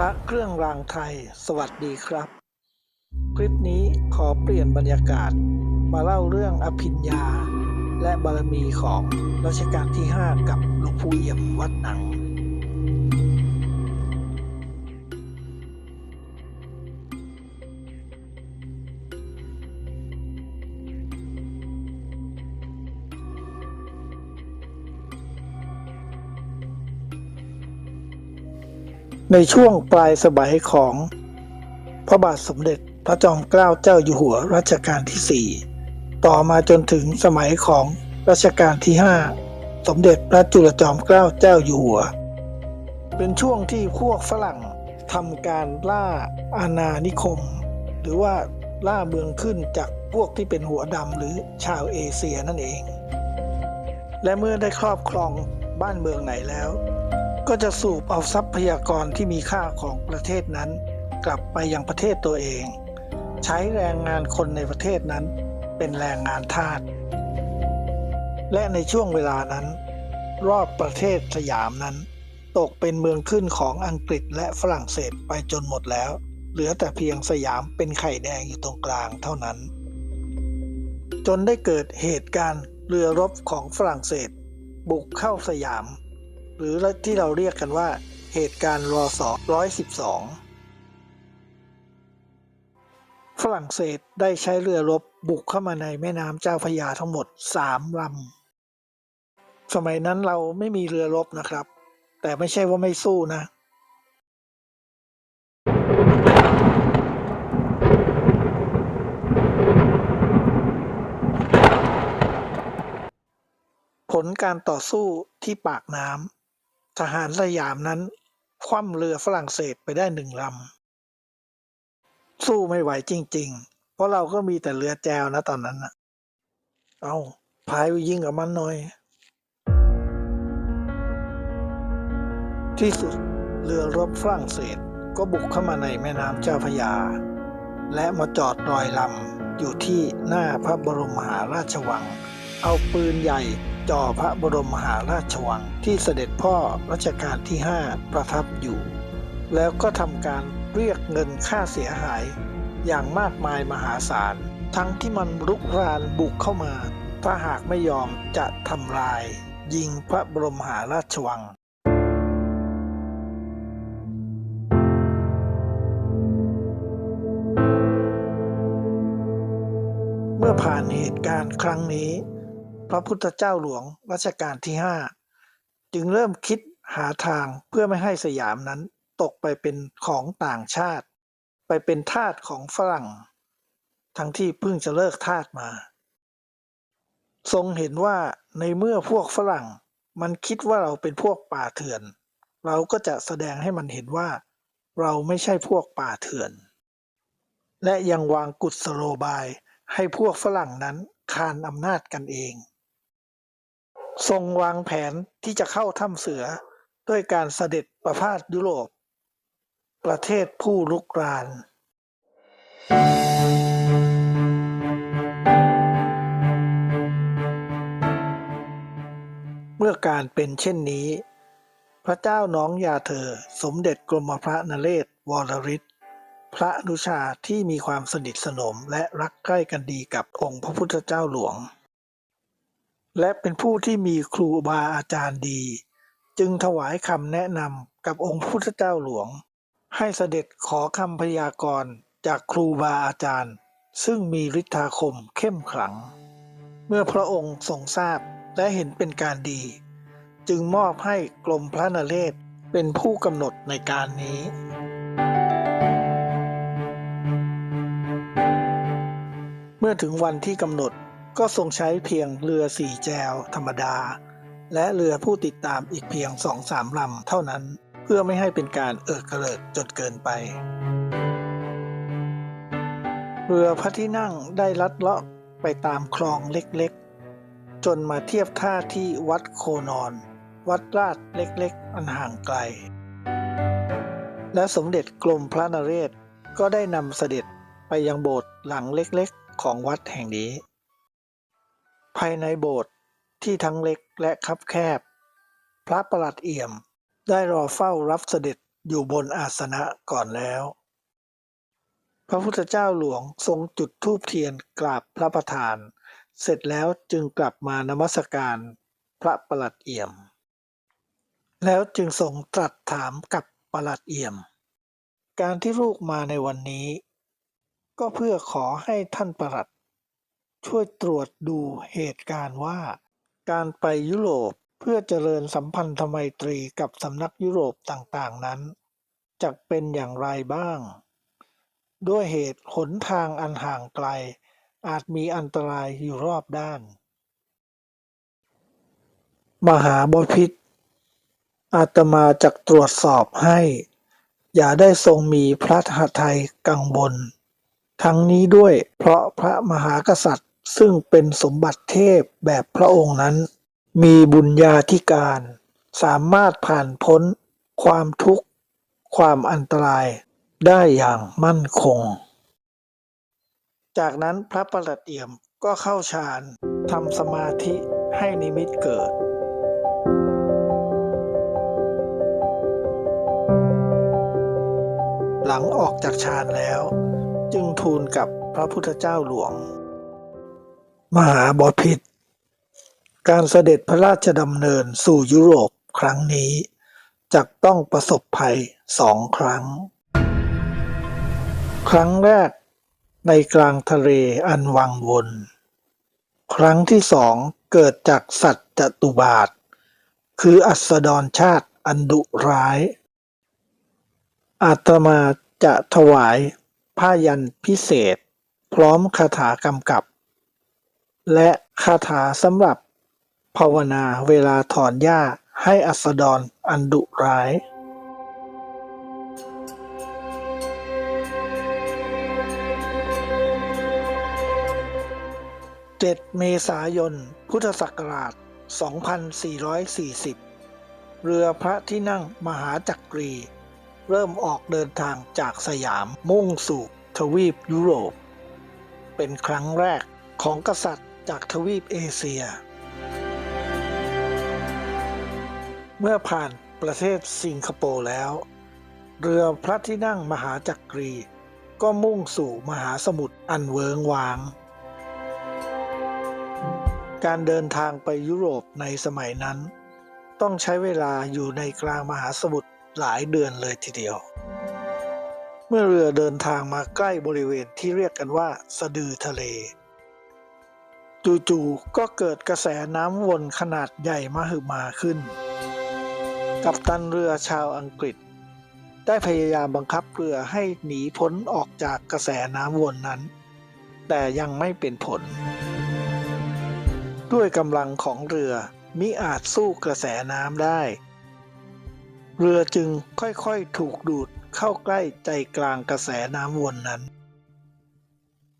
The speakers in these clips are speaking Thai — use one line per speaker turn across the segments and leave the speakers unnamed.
ระเครื่องรางไทย สวัสดีครับ คลิปนี้ขอเปลี่ยนบรรยากาศ มาเล่าเรื่องอภิญญา และบารมีของรัชกาลที่ 5 กับหลวงปู่เอี่ยมวัดหนัง ในช่วงปลายสมัยของ พระบาทสมเด็จพระจอมเกล้าเจ้าอยู่หัวรัชกาลที่ 4 ต่อมาจนถึงสมัยของรัชกาลที่ 5 สมเด็จพระจุลจอมเกล้าเจ้าอยู่หัว เป็นช่วงที่พวกฝรั่งทำการล่าอาณานิคม หรือว่าล่าเมืองขึ้นจากพวกที่เป็นหัวดำหรือชาวเอเชียนั่นเอง และเมื่อได้ครอบครองบ้านเมืองไหนแล้ว ก็จะสูบเอาทรัพยากรที่มีค่าของประเทศนั้น กลับไปยังประเทศตัวเอง ใช้แรงงานคนในประเทศนั้นเป็นแรงงานทาสและในช่วงเวลานั้น รอบประเทศสยามนั้น ตกเป็นเมืองขึ้นของอังกฤษและฝรั่งเศสไปจนหมดแล้ว เหลือแต่เพียงสยามเป็นไข่แดงอยู่ตรงกลางเท่านั้น จนได้เกิดเหตุการณ์เรือรบของฝรั่งเศส บุกเข้าสยาม หรือที่เราเรียกกันว่า เหตุการณ์รอสอ112ฝรั่งเศสได้ใช้เรือรบบุกเข้ามาในแม่น้ำเจ้าพระยาทั้งหมดสามลำสมัยนั้นเราไม่มีเรือรบนะครับ แต่ไม่ใช่ว่าไม่สู้นะผลการต่อสู้ที่ปากน้ำ ทหารสยามนั้น คว่ำเรือฝรั่งเศสไปได้หนึ่งลำ สู้ไม่ไหวจริง ๆ เพราะเราก็มีแต่เรือแจวนะตอนนั้นนะเอาพายไปยิงกับมันหน่อย ที่สุดเรือรบฝรั่งเศสก็บุกเข้ามาในแม่น้ำเจ้าพยา และมาจอดรอยลำอยู่ที่หน้าพระบรมมหาราชวัง เอาปืนใหญ่ จอพระบรมมหาราชวังที่เสด็จพ่อรัชกาลที่ 5 ประทับอยู่ แล้วก็ทำการเรียกเงินค่าเสียหายอย่างมากมายมหาศาล ทั้งที่มันรุกรานบุกเข้ามา ถ้าหากไม่ยอมจะทำลาย ยิงพระบรมมหาราชวังเมื่อผ่านเหตุการณ์ครั้งนี้ พระพุทธเจ้าหลวงรัชกาลที่5จึงเริ่มคิดหาทางเพื่อไม่ให้สยามนั้นตกไปเป็นของต่างชาติ ไปเป็นทาสของฝรั่ง ทั้งที่เพิ่งจะเลิกทาสมา ทรงเห็นว่าในเมื่อพวกฝรั่งมันคิดว่าเราเป็นพวกป่าเถื่อน เราก็จะแสดงให้มันเห็นว่า เราไม่ใช่พวกป่าเถื่อน และยังวางกุศโลบายให้พวกฝรั่งนั้นคานอำนาจกันเอง ทรงวางแผนที่จะเข้าถ้ำเสือด้วยการเสด็จประพาสยุโรป ประเทศผู้ลุกราน เมื่อการเป็นเช่นนี้ พระเจ้าน้องยาเธอสมเด็จกรมพระนเรศวรริศพระนุชาที่มีความสนิทสนมและรักใกล้กันดีกับองค์พระพุทธเจ้าหลวง และเป็นผู้ที่มีครูบาอาจารย์ดี จึงถวายคำแนะนำกับองค์พุทธเจ้าหลวง ให้เสด็จขอคำพยากรณ์จากครูบาอาจารย์ ซึ่งมีฤทธาคมเข้มขลัง เมื่อพระองค์ทรงทราบและเห็นเป็นการดี จึงมอบให้กรมพระนเรศเป็นผู้กำหนดในการนี้ เมื่อถึงวันที่กำหนด ก็ทรงใช้เพียงเรือสี่แจวธรรมดา และเรือผู้ติดตามอีกเพียงสองสามลำเท่านั้น เพื่อไม่ให้เป็นการเอิกกลิกจนเกินไป เรือพระที่นั่งได้ลัดเลาะไปตามคลองเล็กๆ จนมาเทียบท่าที่วัดโคนอน วัดราชเล็กๆ อันห่างไกล และสมเด็จกรมพระนเรศก็ได้นำเสด็จไปยังโบสถ์หลังเล็กๆ ของวัดแห่งนี้ ภายในโบสถ์ที่ทั้งเล็กและคับแคบ พระประหลัดเอี่ยมได้รอเฝ้ารับเสด็จอยู่บนอาสนะก่อนแล้ว พระพุทธเจ้าหลวงทรงจุดธูปเทียนกราบพระประธาน เสร็จแล้วจึงกลับมานมัสการพระประหลัดเอี่ยม แล้วจึงทรงตรัสถามกับประหลัดเอี่ยม การที่ลูกมาในวันนี้ ก็เพื่อขอให้ท่านประหลัด ช่วยตรวจดูเหตุการณ์ว่า การไปยุโรปเพื่อเจริญสัมพันธไมตรีกับสำนักยุโรปต่างๆนั้นจะเป็นอย่างไรบ้าง ด้วยเหตุหนทางอันห่างไกล อาจมีอันตรายอยู่รอบด้าน มหาบพิษอาตมาจะตรวจสอบให้ อย่าได้ทรงมีพระหทัยกังวลทั้งนี้ด้วยเพราะพระมหากษัตริย์ ซึ่งเป็นสมบัติเทพแบบพระองค์นั้น มีบุญญาธิการ สามารถผ่านพ้น ความทุกข์ ความอันตรายได้อย่างมั่นคง จากนั้นพระประหลัดเอี่ยมก็เข้าฌานทำสมาธิให้นิมิตเกิดหลังออกจากฌานแล้ว จึงทูลกับพระพุทธเจ้าหลวง มหาบพิตรการเสด็จพระราชดำเนินสู่ยุโรปครั้งนี้จะต้องประสบภัยสองครั้ง ครั้งแรกในกลางทะเลอันวังวน ครั้งที่สองเกิดจากสัตว์จตุบาท คืออัสดรชาติอันดุร้าย อาตมาจะถวายผ้ายันพิเศษ พร้อมคาถากำกับ และคาถาสำหรับภาวนาเวลาถอนหญ้าให้อัสดรอันดุร้าย7เมษายน พุทธศักราช 2440 เรือพระที่นั่งมหาจักรี เริ่มออกเดินทางจากสยามมุ่งสู่ทวีปยุโรป เป็นครั้งแรกของกษัตริย์ จากทวีปเอเชีย เมื่อผ่านประเทศสิงคโปร์แล้ว เรือพระที่นั่งมหาจักรี ก็มุ่งสู่มหาสมุทรอันเวิงวาง การเดินทางไปยุโรปในสมัยนั้น ต้องใช้เวลาอยู่ในกลางมหาสมุทรหลายเดือนเลยทีเดียว เมื่อเรือเดินทางมาใกล้บริเวณที่เรียกกันว่า สะดือทะเล จู่ๆก็เกิดกระแสน้ำวนขนาดใหญ่มหึมาขึ้น กัปตันเรือชาวอังกฤษ ได้พยายามบังคับเรือให้หนีพ้นออกจากกระแสน้ำวนนั้น แต่ยังไม่เป็นผล ด้วยกำลังของเรือมิอาจสู้กระแสน้ำได้ เรือจึงค่อยๆถูกดูดเข้าใกล้ใจกลางกระแสน้ำวนนั้น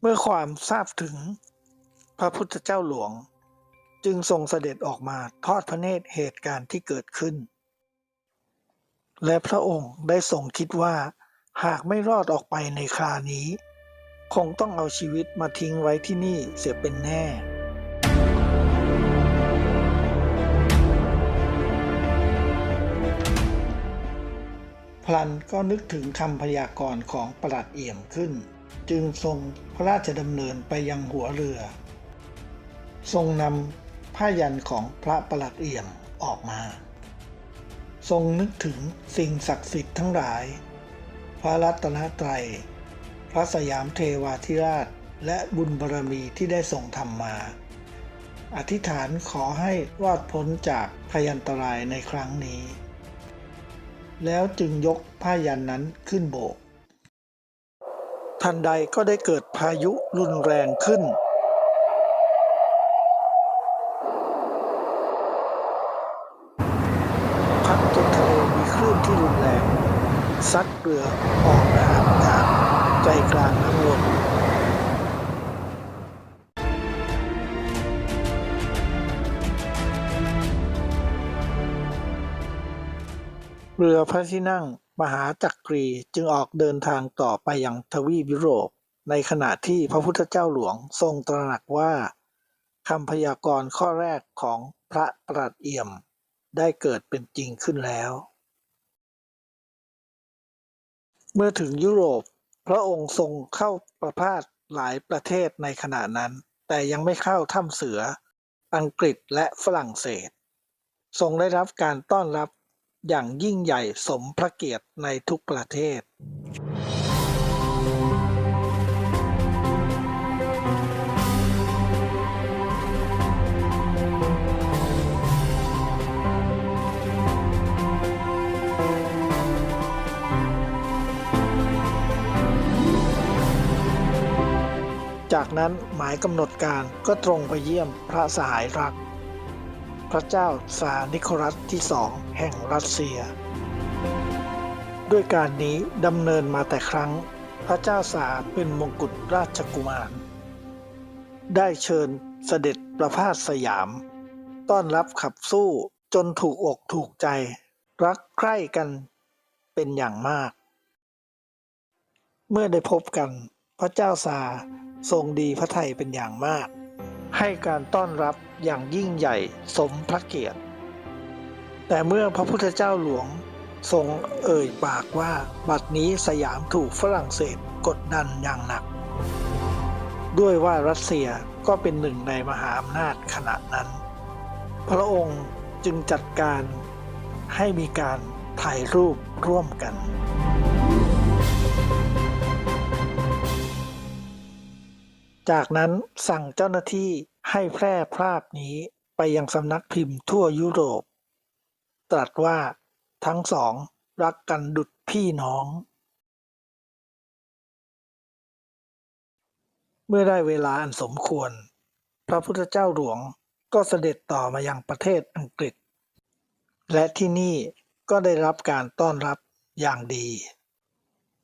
เมื่อความทราบถึง พระพุทธเจ้าหลวง จึงทรงเสด็จออกมาทอดพระเนตรเหตุการณ์ที่เกิดขึ้น และพระองค์ได้ทรงคิดว่า หากไม่รอดออกไปในครานี้ คงต้องเอาชีวิตมาทิ้งไว้ที่นี่เสียเป็นแน่พลันก็นึกถึงคำพยากรณ์ของประหลัดเอี่ยมขึ้น จึงทรงพระราชดำเนินไปยังหัวเรือ ทรงนำผ้ายันของพระประหลัดเอี่ยมออกมา ทรงนึกถึงสิ่งศักดิ์สิทธิ์ทั้งหลาย พระรัตนตรัย พระสยามเทวาธิราชและบุญบารมีที่ได้ทรงทำมา อธิษฐานขอให้รอดพ้นจากพยันตรายในครั้งนี้ แล้วจึงยกผ้ายันนั้นขึ้นโบก ทันใดก็ได้เกิดพายุรุนแรงขึ้น พัดจนทะเลมีคลื่นที่รุนแรง ซัดเรือออกห่างจากใจกลางน้ำวนเรือพระที่นั่งมหาจักรีจึงออกเดินทางต่อไปยังทวีปยุโรป ในขณะที่พระพุทธเจ้าหลวงทรงตระหนักว่าคำพยากรณ์ข้อแรกของพระประหลัดเอี่ยม ได้เกิดเป็นจริงขึ้นแล้ว เมื่อถึงยุโรป พระองค์ทรงเข้าประพาสหลายประเทศในขณะนั้น แต่ยังไม่เข้าถ้ำเสือ อังกฤษและฝรั่งเศส ทรงได้รับการต้อนรับอย่างยิ่งใหญ่สมพระเกียรติในทุกประเทศ จากนั้นหมายกำหนดการก็ตรงไปเยี่ยมพระสหายรัก พระเจ้าซานิโคลัสที่สองแห่งรัสเซีย ด้วยการนี้ดำเนินมาแต่ครั้ง พระเจ้าสาเป็นมงกุฎราชกุมาร ได้เชิญเสด็จประพาสสยาม ต้อนรับขับสู้จนถูกอกถูกใจ รักใคร่กันเป็นอย่างมาก เมื่อได้พบกันพระเจ้าซา ทรงดีพระไทยเป็นอย่างมาก ให้การต้อนรับอย่างยิ่งใหญ่สมพระเกียรติ แต่เมื่อพระพุทธเจ้าหลวงทรงเอ่ยปากว่าบัดนี้สยามถูกฝรั่งเศสกดดันอย่างหนัก ด้วยว่ารัสเซียก็เป็นหนึ่งในมหาอำนาจขณะนั้น พระองค์จึงจัดการให้มีการถ่ายรูปร่วมกัน จากนั้นสั่งเจ้าหน้าที่ให้แพร่ภาพนี้ไปยังสำนักพิมพ์ทั่วยุโรป ตรัสว่าทั้งสองรักกันดุจพี่น้อง เมื่อได้เวลาอันสมควร พระพุทธเจ้าหลวงก็เสด็จต่อมายังประเทศอังกฤษ และที่นี่ก็ได้รับการต้อนรับอย่างดี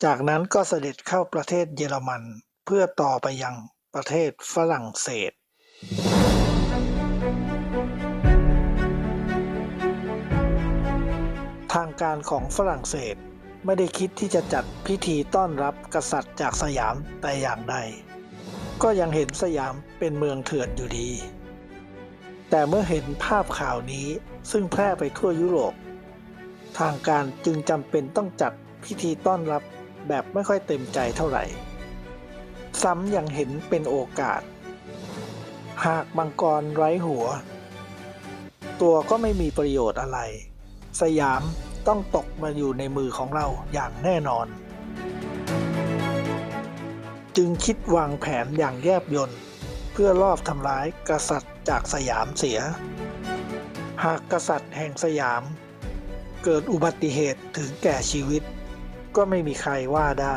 จากนั้นก็เสด็จเข้าประเทศเยอรมันเพื่อต่อไปยัง ประเทศฝรั่งเศสทางการของฝรั่งเศสไม่ได้คิดที่จะจัดพิธีต้อนรับกษัตริย์จากสยามแต่อย่างใด ก็ยังเห็นสยามเป็นเมืองเถื่อนอยู่ดี แต่เมื่อเห็นภาพข่าวนี้ซึ่งแพร่ไปทั่วยุโรป ทางการจึงจำเป็นต้องจัดพิธีต้อนรับแบบไม่ค่อยเต็มใจเท่าไหร่ ซ้ำยังเห็นเป็นโอกาส หากมังกรไร้หัว ตัวก็ไม่มีประโยชน์อะไร สยามต้องตกมาอยู่ในมือของเราอย่างแน่นอน จึงคิดวางแผนอย่างแยบยลเพื่อลอบทำร้ายกษัตริย์จากสยามเสีย หากกษัตริย์แห่งสยาม เกิดอุบัติเหตุถึงแก่ชีวิต ก็ไม่มีใครว่าได้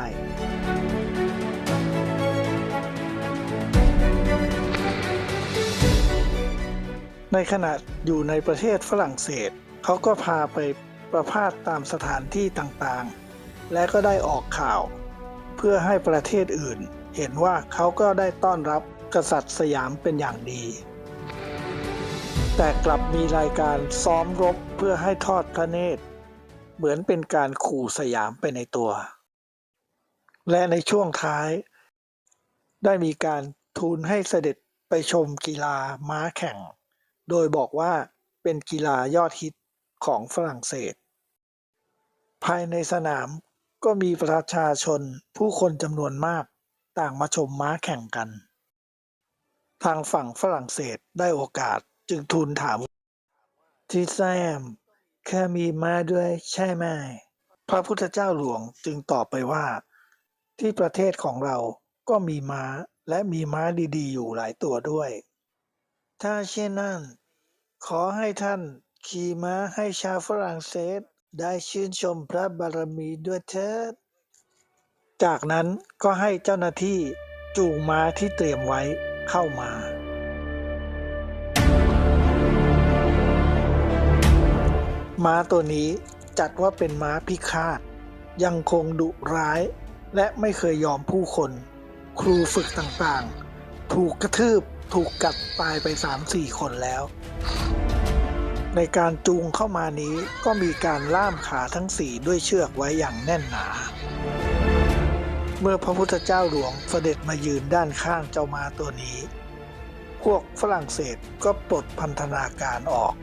ในขณะอยู่ในประเทศฝรั่งเศส เขาก็พาไปประพาสตามสถานที่ต่างๆ และก็ได้ออกข่าว เพื่อให้ประเทศอื่น เห็นว่าเขาก็ได้ต้อนรับกษัตริย์สยามเป็นอย่างดี แต่กลับมีรายการซ้อมรบเพื่อให้ทอดพระเนตร เหมือนเป็นการขู่สยามไปในตัว และในช่วงท้าย ได้มีการทูลให้เสด็จไปชมกีฬาม้าแข่ง โดยบอกว่าเป็นกีฬายอดฮิตของฝรั่งเศส ภายในสนามก็มีประชาชนผู้คนจำนวนมากต่างมาชมม้าแข่งกัน ทางฝั่งฝรั่งเศสได้โอกาสจึงทูลถามที่แซมแค่มีม้าด้วยใช่ไหมพระพุทธเจ้าหลวงจึงตอบไปว่า ที่ประเทศของเราก็มีม้าและมีม้าดีๆ อยู่หลายตัวด้วย ถ้าเช่นนั้น ขอให้ท่านขี่ม้าให้ชาวฝรั่งเศสได้ชื่นชมพระบารมีด้วยเถิด จากนั้นก็ให้เจ้าหน้าที่จูงม้าที่เตรียมไว้เข้ามา ม้าตัวนี้จัดว่าเป็นม้าพิฆาต ยังคงดุร้าย และไม่เคยยอมผู้คน ครูฝึกต่างๆ ถูกกระทืบ ถูกกัดตายไป 3-4 คนแล้ว ในการจูงเข้ามานี้ก็มีการล่ามขาทั้งสี่ด้วยเชือกไว้อย่างแน่นหนา เมื่อพระพุทธเจ้าหลวงเสด็จมายืนด้านข้างเจ้ามาตัวนี้ พวกฝรั่งเศสก็ปลดพันธนาการออก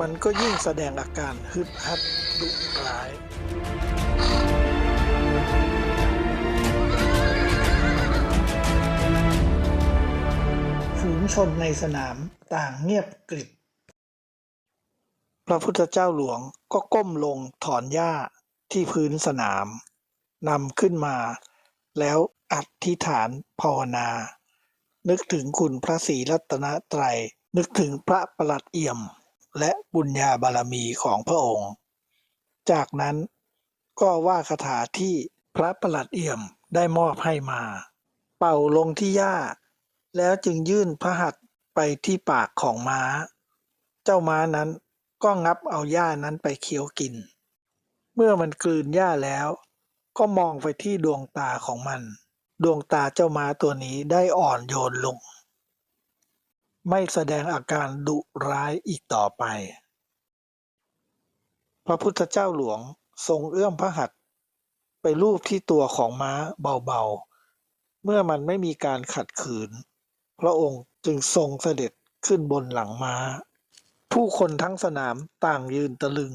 มันก็ยิ่งแสดงอาการฮึดฮัดดุร้าย ชนในสนามต่างเงียบกริบ พระพุทธเจ้าหลวงก็ก้มลงถอนหญ้าที่พื้นสนามนำขึ้นมา แล้วอธิษฐานภาวนา นึกถึงคุณพระศรีรัตนตรัย นึกถึงพระประหลัดเอี่ยม และบุญญาบารมีของพระองค์ จากนั้นก็ว่าคาถาที่พระประหลัดเอี่ยมได้มอบให้มา เป่าลงที่หญ้า แล้วจึงยื่นพระหัตถ์ไปที่ปากของม้า เจ้าม้านั้นก็งับเอาหญ้านั้นไปเคี้ยวกิน เมื่อมันกลืนหญ้าแล้ว ก็มองไปที่ดวงตาของมัน ดวงตาเจ้าม้าตัวนี้ได้อ่อนโยนลง ไม่แสดงอาการดุร้ายอีกต่อไป พระพุทธเจ้าหลวงทรงเอื้อมพระหัตถ์ไปลูบที่ตัวของม้าเบาๆ เมื่อมันไม่มีการขัดขืน พระองค์จึงทรงเสด็จขึ้นบนหลังม้า ผู้คนทั้งสนามต่างยืนตะลึง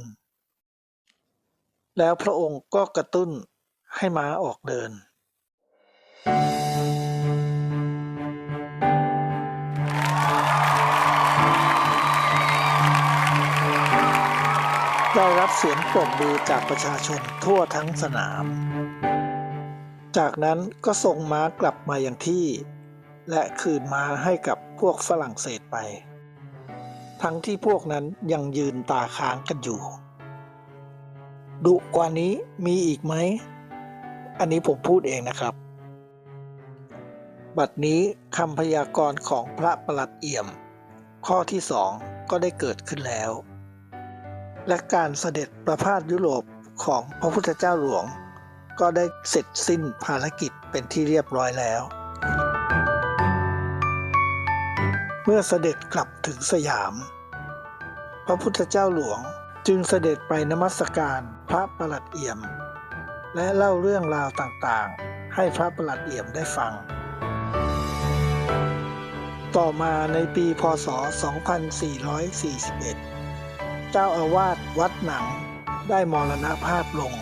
แล้วพระองค์ก็กระตุ้นให้ม้าออกเดิน ได้รับเสียงปรบมือจากประชาชนทั่วทั้งสนาม จากนั้นก็ส่งม้ากลับมาอย่างที่ และคืนม้าให้กับพวกฝรั่งเศสไป ทั้งที่พวกนั้นยังยืนตาค้างกันอยู่ ดุกว่านี้มีอีกไหม อันนี้ผมพูดเองนะครับ บัดนี้คำพยากรณ์ของพระประหลัดเอี่ยม ข้อที่สองก็ได้เกิดขึ้นแล้ว และการเสด็จประพาสยุโรปของพระพุทธเจ้าหลวง ก็ได้เสร็จสิ้นภารกิจเป็นที่เรียบร้อยแล้ว เมื่อเสด็จกลับถึงสยาม พระพุทธเจ้าหลวงจึงเสด็จไปนมัสการพระประหลัดเอี่ยม และเล่าเรื่องราวต่างๆ ให้พระประหลัดเอี่ยมได้ฟัง ต่อมาในปีพศ 2441 เจ้าอาวาสวัดหนังได้มรณภาพลง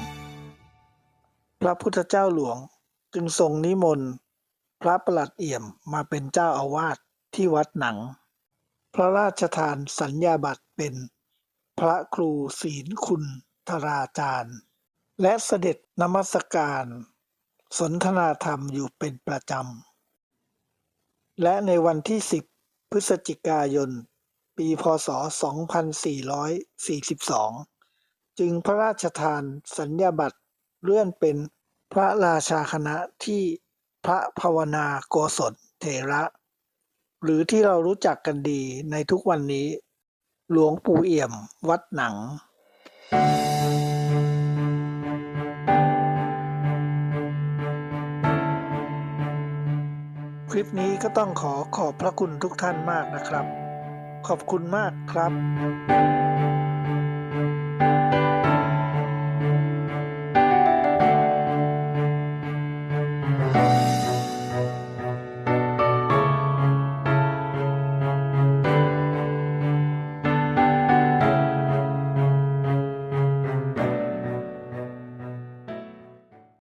พระพุทธเจ้าหลวงจึงทรงนิมนต์ พระประหลัดเอี่ยมมาเป็นเจ้าอาวาส ที่วัดหนัง พระราชทานสัญญาบัตรเป็นพระครูศีลคุณธราจารย์ และเสด็จนมัสการ สนทนาธรรมอยู่เป็นประจำ และในวันที่ 10 พฤศจิกายน ปีพศ 2442 จึงพระราชทานสัญญาบัตรเลื่อนเป็นพระราชาคณะที่พระภาวนาโกศลเถระ หรือที่เรารู้จักกันดีในทุกวันนี้ หลวงปู่เอี่ยม วัดหนัง คลิปนี้ก็ต้องขอขอบพระคุณทุกท่านมากนะครับ ขอบคุณมากครับ